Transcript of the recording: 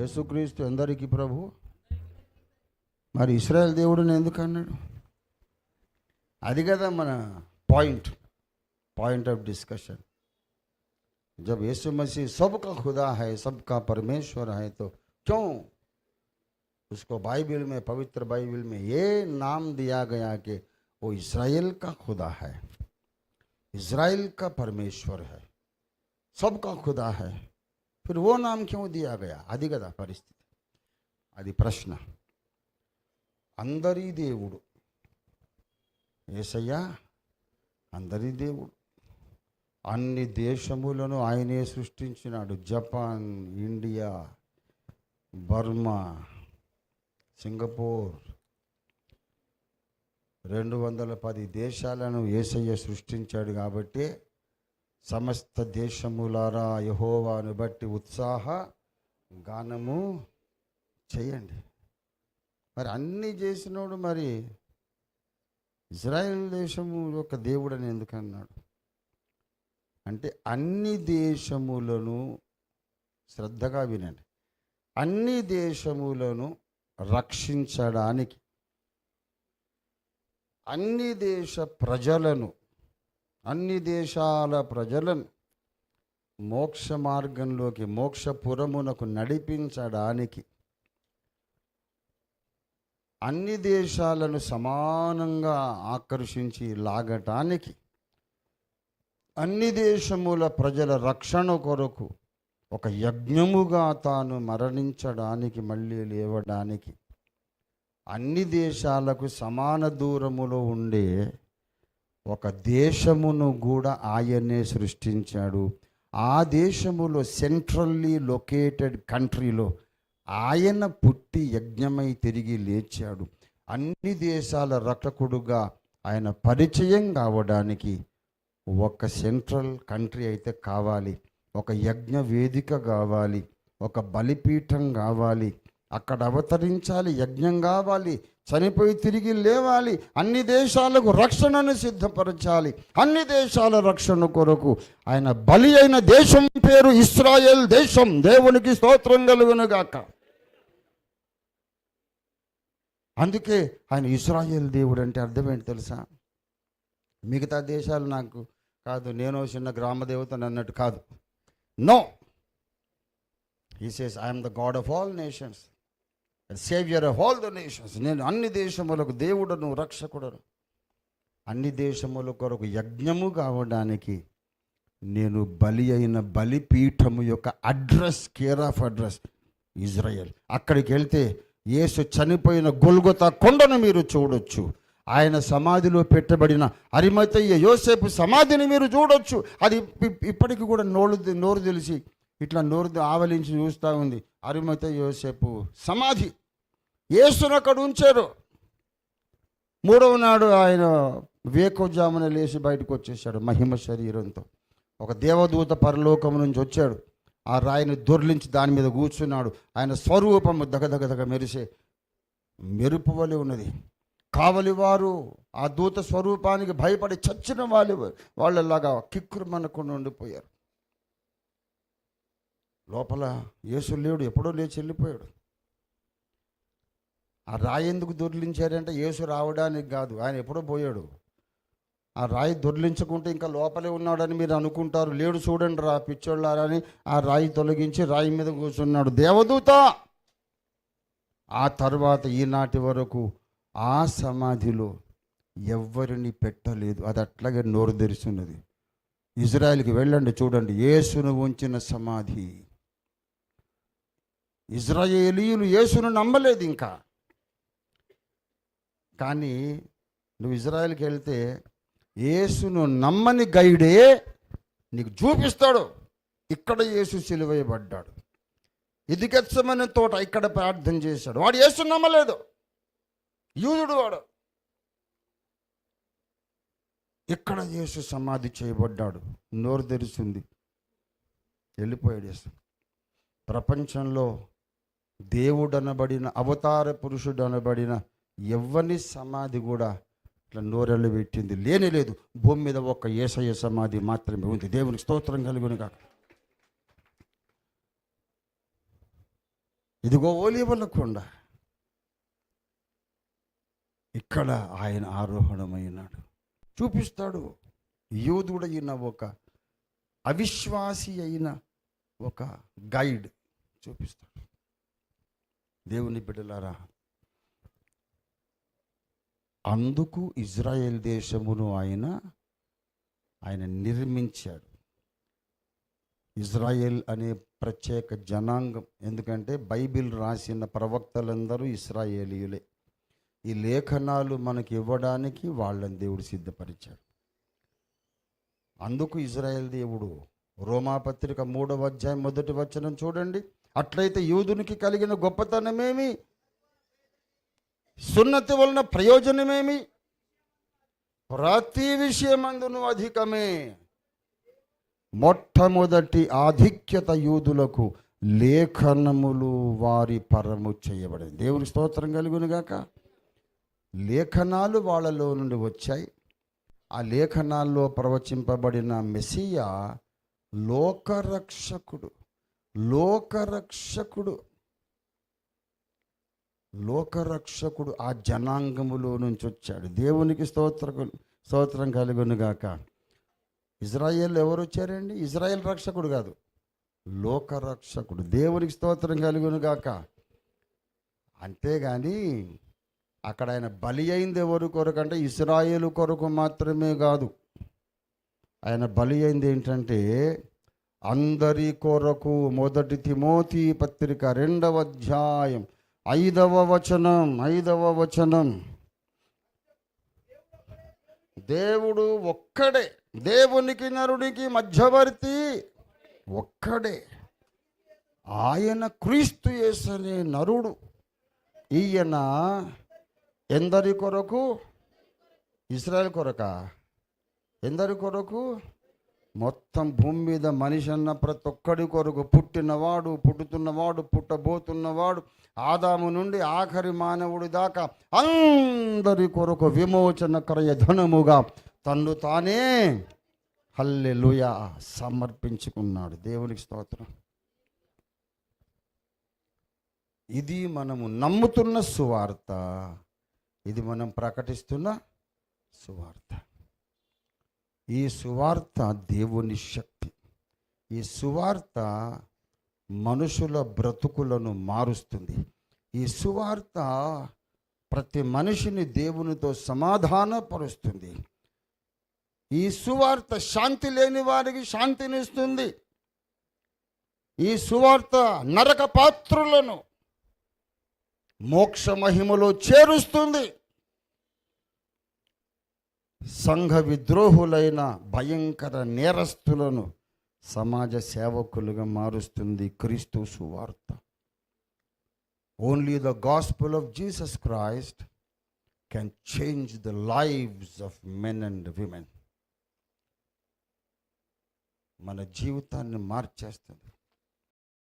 యేసుక్రీస్తు ఎందరికి ప్రభు మరి ఇస్రాయల్ దేవుడిని ఎందుకు అన్నాడు అది కదా మన పాయింట్ पॉइंट ऑफ डिस्कशन जब यीशु मसीह सबका खुदा है सबका परमेश्वर है तो क्यों उसको बाइबल में पवित्र बाइबल में ये नाम दिया गया कि वो इसराइल का खुदा है इसराइल का परमेश्वर है सबका खुदा है फिर वो नाम क्यों दिया गया అది కదా పరిస్థితి అది ప్రశ్న అందరి దేవుడు ఏసయ్యా అందరి దేవుడు అన్ని దేశములను ఆయనే సృష్టించినాడు జపాన్ ఇండియా బర్మా సింగపూర్ రెండు వందల పది దేశాలను ఏసయ్య సృష్టించాడు కాబట్టి సమస్త దేశములారా యహోవాను బట్టి ఉత్సాహ గానము చేయండి. మరి అన్నీ చేసినోడు మరి ఇజ్రాయెల్ దేశము యొక్క దేవుడని ఎందుకన్నాడు? అంటే అన్ని దేశములను శ్రద్ధగా వినండి. అన్ని దేశములను రక్షించడానికి అన్ని దేశ ప్రజలను అన్ని దేశాల ప్రజలను మోక్ష మార్గంలోకి మోక్షపురమునకు నడిపించడానికి అన్ని దేశాలను సమానంగా ఆకర్షించి లాగటానికి అన్ని దేశముల ప్రజల రక్షణ కొరకు ఒక యజ్ఞముగా తాను మరణించడానికి మళ్ళీ లేవడానికి అన్ని దేశాలకు సమాన దూరములో ఉండే ఒక దేశమును కూడా ఆయనే సృష్టించాడు. ఆ దేశములో సెంట్రల్లీ లొకేటెడ్ కంట్రీలో ఆయన పుట్టి యజ్ఞమై తిరిగి లేచాడు. అన్ని దేశాల రక్షకుడుగా ఆయన పరిచయం కావడానికి ఒక సెంట్రల్ కంట్రీ అయితే కావాలి. ఒక యజ్ఞ వేదిక కావాలి. ఒక బలిపీఠం కావాలి. అక్కడ అవతరించాలి యజ్ఞం కావాలి. చనిపోయి తిరిగి లేవాలి. అన్ని దేశాలకు రక్షణను సిద్ధపరచాలి. అన్ని దేశాల రక్షణ కొరకు ఆయన బలి అయిన దేశం పేరు ఇస్రాయేల్ దేశం. దేవునికి స్తోత్రం కలుగునుగాక అందుకే ఆయన ఇస్రాయేల్ దేవుడు అంటే అర్థం ఏంటి తెలుసా? మిగతా దేశాలు నాకు కాదు. నేను చిన్న గ్రామ దేవతను అన్నట్టు కాదు. నో. ఈ says I'm the God of all nations. Saviour of all the nations నేను అన్ని దేశములకు దేవుడను రక్షకుడను. అన్ని దేశముల కొరకు యజ్ఞము కావడానికి నేను బలి అయిన బలిపీఠము యొక్క address care of address Israel అక్కడికి వెళ్తే యేసు చనిపోయిన గొల్గొత కొండను మీరు చూడొచ్చు. ఆయన సమాధిలో పెట్టబడిన అరిమతయ్య యోసేపు సమాధిని మీరు చూడొచ్చు. అది ఇప్పటికి కూడా నోరు నోరు తెలిసి ఇట్లా నోరు ఆవలించి చూస్తూ ఉంది. అరిమతయ్య యోసేపు సమాధి. యేసును అక్కడ ఉంచారు. మూడవ నాడు ఆయన వేకోజామున లేచి బయటకు వచ్చేసాడు మహిమ శరీరంతో. ఒక దేవదూత పరలోకం నుంచి వచ్చాడు. ఆ రాయిని దొర్లించి దాని మీద కూర్చున్నాడు. ఆయన స్వరూపము దగదగదగ మెరిసే మెరుపు వలె ఉన్నది. కావలి వారు ఆ దూత స్వరూపానికి భయపడి చచ్చిన వాళ్ళు వాళ్ళలాగా కిక్కురు మనకుండా ఉండిపోయారు. లోపల యేసు లేడు ఎప్పుడో లేచి వెళ్ళిపోయాడు. ఆ రాయి ఎందుకు దొర్లించారంటే యేసు రావడానికి కాదు ఆయన ఎప్పుడో పోయాడు. ఆ రాయి దొర్లించకుంటే ఇంకా లోపలే ఉన్నాడని మీరు అనుకుంటారు. లేడు చూడండి రా పిచ్చోళ్ళారని ఆ రాయి తొలగించి రాయి మీద కూర్చున్నాడు. దేవదూత! ఆ తర్వాత ఈనాటి వరకు ఆ సమాధిలో ఎవ్వరిని పెట్టలేదు. అది అట్లాగే నోరు తెరిచున్నది ఇజ్రాయెల్కి వెళ్ళండి చూడండి. యేసును ఉంచిన సమాధి. ఇజ్రాయేలీయులు యేసును నమ్మలేదు ఇంకా. కానీ నువ్వు ఇజ్రాయెల్కి వెళ్తే యేసును నమ్మని గైడే నీకు చూపిస్తాడు. ఇక్కడ యేసు సిలువేయబడ్డాడు ఇదిగచ్చమని తోట ఇక్కడ ప్రార్థన చేశాడు. వాడు యేసు నమ్మలేదు. యూదుడు వాడు. ఇక్కడ యేసు సమాధి చేయబడ్డాడు. నోరు తెరిచింది. వెళ్ళిపోయాడు యేసు. ప్రపంచంలో దేవుడనబడిన అవతార పురుషుడు అనబడిన ఎవరిని సమాధి కూడా ఇట్లా నోరెళ్ళు పెట్టింది లేనే లేదు. భూమి మీద ఒక్క ఏసయ్య సమాధి మాత్రమే ఉంది. దేవునికి స్తోత్రం కలుగును కాక ఇదిగో ఓలివల కొండ. ఇక్కడ ఆయన ఆరోహణమైనాడు. చూపిస్తాడు. యూదుడైన ఒక అవిశ్వాసి అయిన ఒక గైడ్ చూపిస్తాడు. దేవుని బిడ్డలారా అందుకు ఇజ్రాయెల్ దేశమును ఆయన ఆయన నిర్మించాడు. ఇజ్రాయెల్ అనే ప్రత్యేక జనాంగం ఎందుకంటే బైబిల్ రాసిన ప్రవక్తలందరూ ఇస్రాయేలీయులే. ఈ లేఖనాలు మనకి ఇవ్వడానికి వాళ్ళని దేవుడు సిద్ధపరిచాడు. అందుకు ఇజ్రాయెల్ దేవుడు రోమాపత్రిక మూడవ అధ్యాయం మొదటి వచనం చూడండి. అట్లయితే యూదునికి కలిగిన గొప్పతనమేమి? సున్నతి వలన ప్రయోజనమేమి? ప్రతి విషయమందును అధికమే. మొట్టమొదటి ఆధిక్యత యూదులకు లేఖనములు వారి పరము చేయబడింది. దేవుని స్తోత్రం కలుగునుగాక. లేఖనాలు వాళ్ళలో నుండి వచ్చాయి. ఆ లేఖనాల్లో ప్రవచింపబడిన మెస్సియా లోకరక్షకుడు లోకరక్షకుడు లోకరక్షకుడు ఆ జనాంగములో నుంచి వచ్చాడు దేవునికి స్తోత్ర స్తోత్రం కలుగునుగాక. ఇజ్రాయేల్ ఎవరు వచ్చారండి? ఇజ్రాయెల్ రక్షకుడు కాదు. లోకరక్షకుడు. దేవునికి స్తోత్రం కలుగునుగాక. అంతేగాని అక్కడ ఆయన బలి అయింది ఎవరు కొరకు అంటే ఇస్రాయేలు కొరకు మాత్రమే కాదు. ఆయన బలి అయింది ఏంటంటే అందరి కొరకు మొదటి తిమోతి పత్రిక రెండవ అధ్యాయం ఐదవ వచనం ఐదవ వచనం. దేవుడు ఒక్కడే దేవునికి నరుడికి మధ్యవర్తి ఒక్కడే. ఆయన క్రీస్తు చేసనే నరుడు. ఈయన ఎందరి కొరకు? ఇస్రాయల్ కొరక? ఎందరి కొరకు? మొత్తం భూమి మీద మనిషి అన్న ప్రతి ఒక్కడి కొరకు పుట్టినవాడు పుట్టుతున్నవాడు పుట్టబోతున్నవాడు ఆదాము నుండి ఆఖరి మానవుడి దాకా అందరి కొరకు విమోచన క్రయ ధనముగా తన్ను తానే హల్లెలూయ సమర్పించుకున్నాడు. దేవునికి స్తోత్రం. ఇది మనము నమ్ముతున్న సువార్త. ఇది మనం ప్రకటిస్తున్న సువార్త. ఈ సువార్త దేవుని శక్తి. ఈ సువార్త మనుషుల బ్రతుకులను మారుస్తుంది. ఈ సువార్త ప్రతి మనిషిని దేవునితో సమాధానపరుస్తుంది. ఈ సువార్త శాంతి లేని వారికి శాంతినిస్తుంది. ఈ సువార్త నరక పాత్రులను మోక్ష మహిమలో చేరుస్తుంది. సంఘ విద్రోహులైన భయంకర నేరస్తులను సమాజ సేవకులుగా మారుస్తుంది క్రీస్తు సువార్త. Only the gospel of Jesus Christ can change the lives of men and women మన జీవితాన్ని మార్చేస్తుంది.